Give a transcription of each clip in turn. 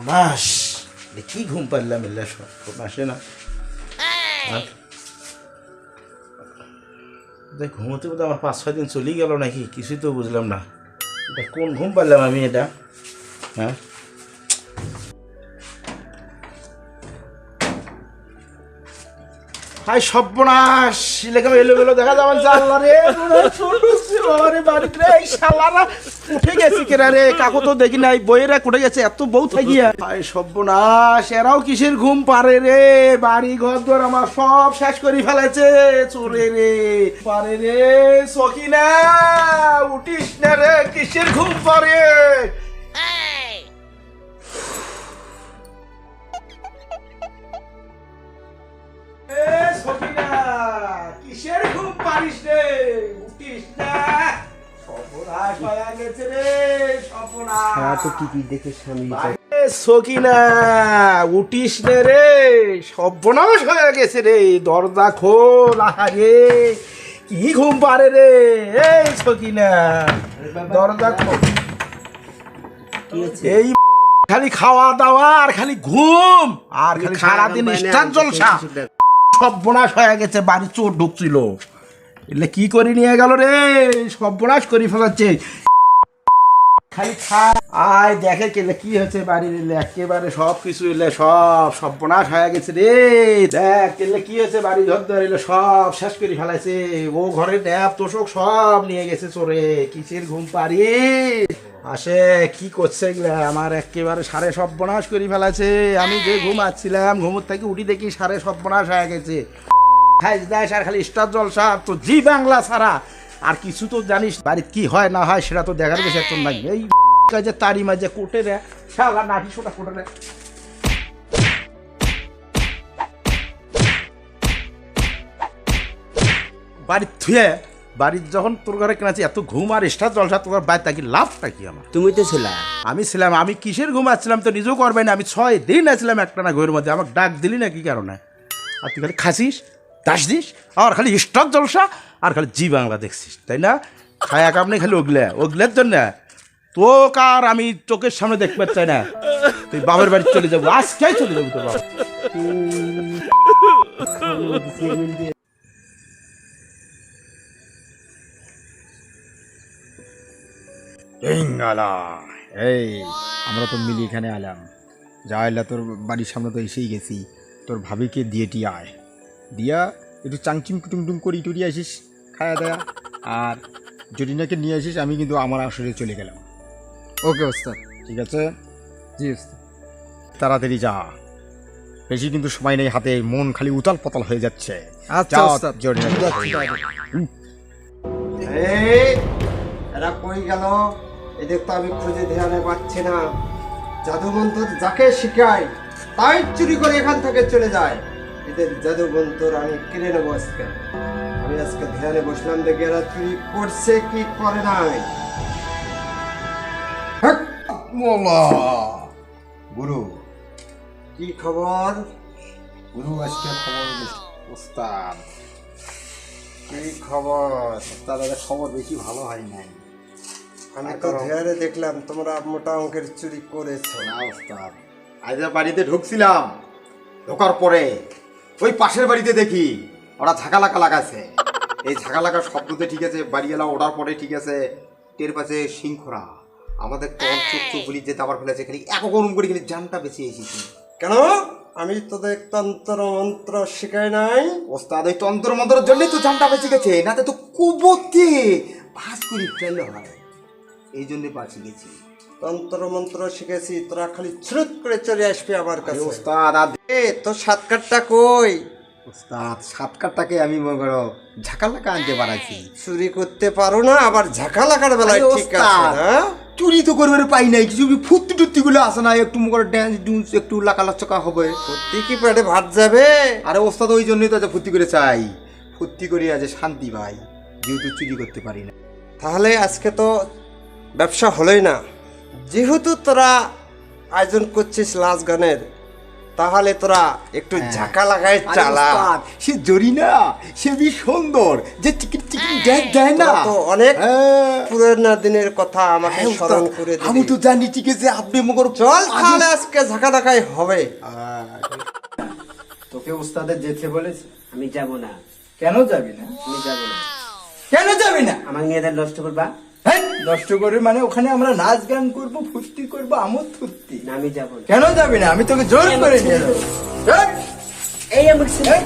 সর্বনাশ এ কি ঘুম পারলাম এল্লা সর্বনাশে না? দেখ ঘুমোতে বোধ আমার পাঁচ ছয় দিন চলেই গেল নাকি কিছুই তো বুঝলাম না। এটা কোন ঘুম পারলাম আমি এটা? হ্যাঁ? হাই সর্বনাশ, লেখা এলো গেলো দেখা যাবে জানলা রে বাবারে বাড়িতে রে, এই শালারা উঠে গেছে কেরা রে, কাকু তো দেখি নাই, বইয়েরা কুটে গেছে, এত বউ থাকিয়া হাই সর্বনাশ, এরাও কিসের ঘুম পারে রে, বাড়ি ঘর দর আমার সব শেষ করে ফেলেছে, চোরে রে, পারে রে সখিনা উঠিস না রে, কিসের ঘুম পারে? গেছে রে সর্বনাশ সারা তো টিভি দেখে স্বামী সকিনা উঠিস নে রে সর্বনাশ হয়ে গেছে রে দরজা খোল আহারে কি ঘুম পারে রে এই সকিনা দরজা খোল। এই খালি খাওয়া দাওয়া আর খালি ঘুম আর খালি সারাদিন দাওয়া স্টান না, জলসা। সর্বনাশ হয়ে গেছে বাড়ি চোর ঢুকছিল। এলে কি করে নিয়ে গেল রে সর্বনাশ করে ফেলাচ্ছে। খালি খা আয়, দেখে কেলে কি হয়েছে বাড়ির এলে একেবারে সব কিছু এলে সব সর্বনাশ হয়ে গেছে রে। দেখ কেলে কি হয়েছে বাড়ি ঘর ধরে এলে সব শেষ করে ফেলাইছে। ও ঘরে ন্যাপ, তোষক সব নিয়ে গেছে চোরে। কিসের ঘুম পারি আসে, কি করছে এগুলা? আমার একেবারে সারে সর্বনাশ করে ফেলাছে আমি যে ঘুমাচ্ছিলাম, ঘুমোর থেকে উঠি দেখি সারে সর্বনাশ হয়ে গেছে। খাইস দাইস আর খালি স্টার জলসা আর তো জি বাংলা ছাড়া। আর কিছু তো জানিস বাড়ির কি হয় না হয় সেটা তো দেখার বেশি একটা নাই। এই যে তারি মাঝে কোটে রে শালা নাটি সোটা কোটে রে। বাড়ির থুয়ে বাড়ির যখন তোর ঘরে কেনাছি এত ঘুম আর স্টার জলসা তোর বাইরে থাকি লাভটা কি আমার? তুমি তো ছিলা। আমি ছিলাম আমি কিসের ঘুমাচ্ছিলাম তো নিজেও করবে না আমি ছয় দিন আছিলাম একটা না ঘরের মধ্যে আমাকে ডাক দিলি না কি কারণে? আর তুই খালি খাসিস দাস দিস আর খালি স্টক জলসা আর খালি জি বাংলা দেখছিস, তাই না? খায়া কাম নেই খালি ওগলে, ওগলের জন্য। তো কার আমি চোখের সামনে দেখতে চাই না? তুই বাবার বাড়ি চলে যাব, আজকেই চলে যাব তোর বাবা এই আমরা তো মিলি এখানে আলাম। যা এলা তোর বাড়ির সামনে তো এসেই গেছি। তোর ভাবিকে দিয়ে টি আয়। দিয়া একটু চাংচিং কুটুমটুম করি টুরি আসিস। খায়া দেয়া। আর জরিনাকে নিয়ে আসিস আমি কিন্তু আমার আসরে চলে গেলাম। ওকে ওস্তাদ। ঠিক আছে? জি ওস্তাদ। তাড়াতাড়ি যা। বেশি কিন্তু সময় নেই হাতে মন খালি উতাল পাতাল হয়ে যাচ্ছে। আচ্ছা ওস্তাদ। এরা কই গেল? এদের তো আমি খুঁজে ধ্যানে পাচ্ছি না। জাদু মন্ত্র যাকে শিখাই তাই চুরি করে এখান থেকে চলে যায়। এদের জাদু মন্ত্র আমি কিনে নেব আজকে। আমি আজকে ধ্যানে বসলাম দেখে এরা চুরি করছে কি করে নাই? গুরু কি খবর? গুরু আজকে খবর ওস্তাদ কি খবর? খবর বেশি ভালো হয় নাই। আমি তো ধ্যানে দেখলাম তোমরা মোটা অঙ্কের চুরি করেছ। না ওস্তাদ আজ বাড়িতে ঢুকছিলাম ঢোকার পরে ওই পাশের বাড়িতে দেখি ওরা ঝাঁকালাকা লাগাছে এই ঝাঁকালাকা শব্দতে ঠিক আছে বাড়িওয়ালা ওড়ার পরে ঠিক আছে টের পাশে সিংহরা আমাদের টন চুপ বলি যে দাবার ফেলেছে খালি এক গরম করে খালি জানটা বেঁচে এসেছি। কেন? আমি তোদের তন্ত্র মন্ত্র শিখাই নাই। ওস্তাদ ওই তন্ত্র মন্ত্রের জন্যই তো জানটা বেঁচে গেছে নাতে তো কুবতে ভাস করে ফেলে হয়? এই জন্যে বাঁচি। গেছি তন্ত্র মন্ত্র শিখেছি তোরা খালি ছুরুত করে চলে আসবি আমার কাছে। ওস্তাদ আর এ তোর সাত কাঠটা কই? ওস্তাদ সাতকারটাকে আমি মনে করো ঝাঁকালাকা আনতে পারাইছি চুরি করতে পারো না আবার ঝাঁকা লাগার বেলায় ঠিক আছে ওস্তাদ। চুরি তো করবার পাই নাই কিছু ফুর্তি টুর্তি গুলো আসে না? একটু মুখে ড্যান্স ডুন্স একটু লাকালাচকা হবে। সত্যি কি পেটে ভাত যাবে? আরে ওস্তাদ ওই জন্যই তো আজ ফুর্তি করে চাই। ফুর্তি করে আজ শান্তি পাই যেহেতু চুরি করতে পারি না। তাহলে আজকে তো ব্যবসা হলোই না। যেহেতু তোরা আয়োজন করছিস লাশ গানের তাহলে তোরা একটু ঝাঁকা লাগাই চালা। সে জরি না সে বি সুন্দর যে টিকিট টিকিট দেয় দেয় না। তো অনেক হ্যাঁ। পুরোনো দিনের কথা আমাকে হ্যাঁ, স্মরণ করে আমি তো জানি ঠিক আছে আপনি মগর চল তাহলে আজকে ঝাঁকা ধাকাই হবে। তোকে উস্তাদের যেতে বলেছে। আমি যাব না। কেন যাবি না? আমি যাব না। কেন যাবি না? আমার মেয়েদের নষ্ট করবা? হ্যাঁ, নষ্ট করে মানে ওখানে আমরা নাচ গান করব ফুর্তি করব আমোদ ফুর্তি। আমি যাব কেন যাবি না? আমি তোকে জোর করে নিয়ে যাব। এই, আমাকে ছেড়ে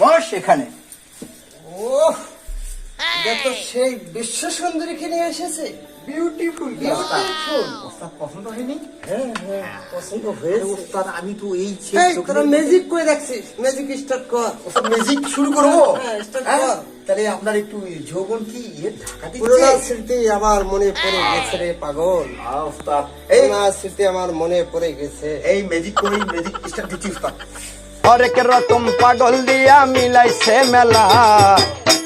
বস এখানে। এটা তো সেই বিশ্ব সুন্দরীকে নিয়ে এসেছে। বিউটিফুল বিউটিফুল পছন্দ হয়নি? হ্যাঁ হ্যাঁ। পছন্দ হয়েছে। আমি তো এই তোরা ম্যাজিক করে দেখছিস। ম্যাজিক স্টার্ট কর। ম্যাজিক শুরু করব? হ্যাঁ, হ্যাঁ? কর। তাহলে আপনার একটু যৌবন কি? ইয়ে ঢাকা পুরোনো স্মৃতি আমার মনে পড়ে গেছে রে পাগল। আহ, উস্তাদ এই পুরোনো স্মৃতি আমার মনে পড়ে গেছে। এই ম্যাজিক করে ম্যাজিক স্টার দিচ্ছি উস্তাদ হরেক রকম পাগল দিয়া মিলাইছে মেলা।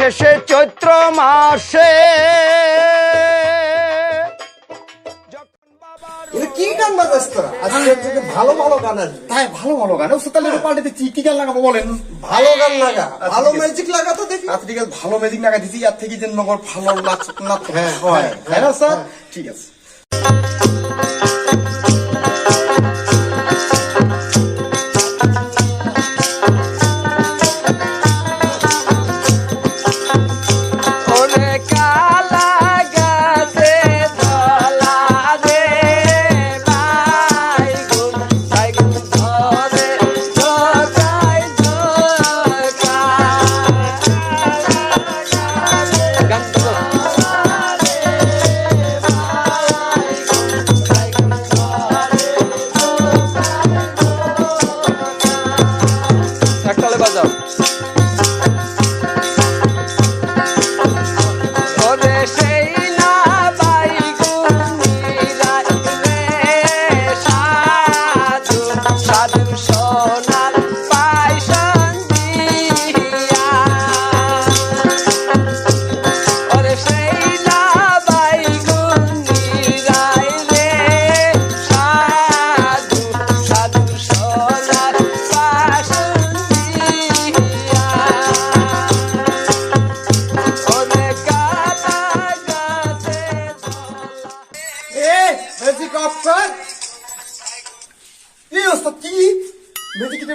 শেষে চৈত্র মাসে। কি গান বাজাস তোরা? আজকে থেকে ভালো ভালো গান আসবে তাই ভালো ভালো গান। তাহলে পাল্টে দিচ্ছি কি গান লাগাবো বলেন? ভালো গান লাগা। ভালো। ম্যাজিক লাগা তো দেখি। আচ্ছা ভালো ম্যাজিক লাগা দিচ্ছি আর থেকে যে নগর ভালো নাচ নাচ হ্যাঁ, হয়। হ্যাঁ, তাই না স্যার? হ্যাঁ। ঠিক আছে।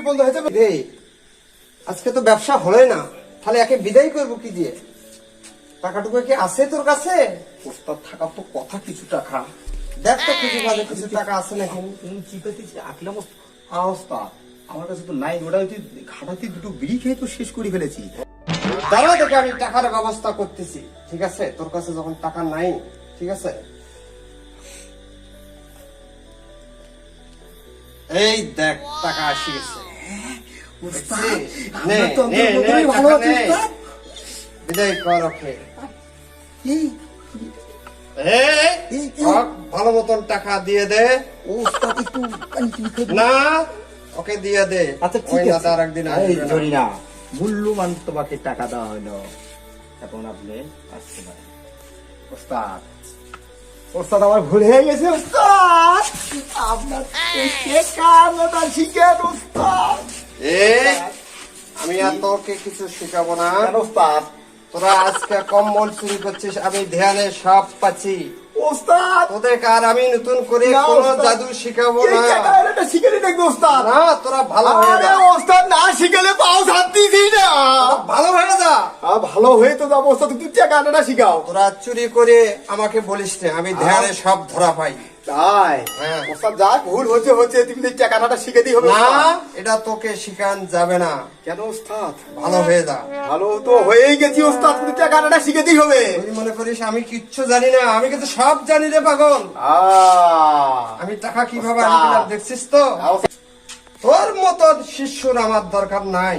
বন্ধ হয়ে যাবে? রে আজকে তো ব্যবসা হলো না। তাহলে একে বিদায় করব কি দিয়ে? টাকাটুকু কি আছে তোর কাছে? ওস্তাদ থাকার তো কথা কিছু টাকা। দেখ তো কিছু কাজে কিছু টাকা আছে নাকি? ওস্তাদ আমার কাছে তো নাই। ওটা ঘাটাতে দুটো বিড়ি খেয়ে তো শেষ করে ফেলেছি। দাঁড়া আমি টাকার ব্যবস্থা করতেছি ঠিক আছে? তোর কাছে যখন টাকা নাই ঠিক আছে? এই দেখ টাকা আসি গেছে। বিদায় কর ওকে। ভালো মতন টাকা দিয়ে দে। না ওকে দিয়ে দে। আচ্ছা ঠিক আছে। তার একদিন। ধরি না। মূল্যবান তোমাকে টাকা দেওয়া হলো। এখন আপনি আসতে পারেন। ওস্তাদ ওস্তাদ আমার ভুল হয়ে গেছে ওস্তাদ আপনার শিখেন ওস্তাদ আমি আর তোকে কিছু শেখাবো না। তোরা আজকে কম্বল চুরি করছিস আমি ধ্যানে সব পাচ্ছি। তোদের আমি নতুন করে জাদু শিখাবো না। দেখবে তোরা ভালো হয়ে যা। না শিখেলে পাও ছাড়তেছি না। ভালো হয়ে যা। ভালো হয়ে তো যাব টাকা শিখাও। তোরা চুরি করে আমাকে বলিস না আমি ধ্যানে সব ধরা পাই। তাই? হ্যাঁ। ওস্তাদ যা ভুল হচ্ছে হচ্ছে তুমি তো টাকা শিখে দিই হবে না এটা তোকে শিখান যাবে না। কেন ওস্তাদ? ভালো হয়ে যা। ভালো তো হয়েই গেছি ওস্তাদ কিন্তু টাকা শিখে দিই হবে। তুই মনে করিস আমি কিচ্ছু জানি না আমি কিন্তু সব জানি রে পাগল। আমি টাকা কীভাবে দেখছিস তো? তোর মতন শিষ্যর আমার দরকার নাই।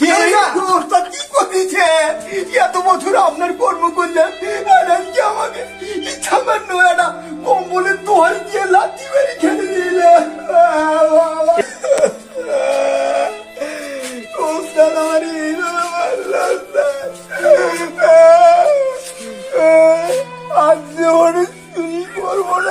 কি ওস্তাদ কি করেছে?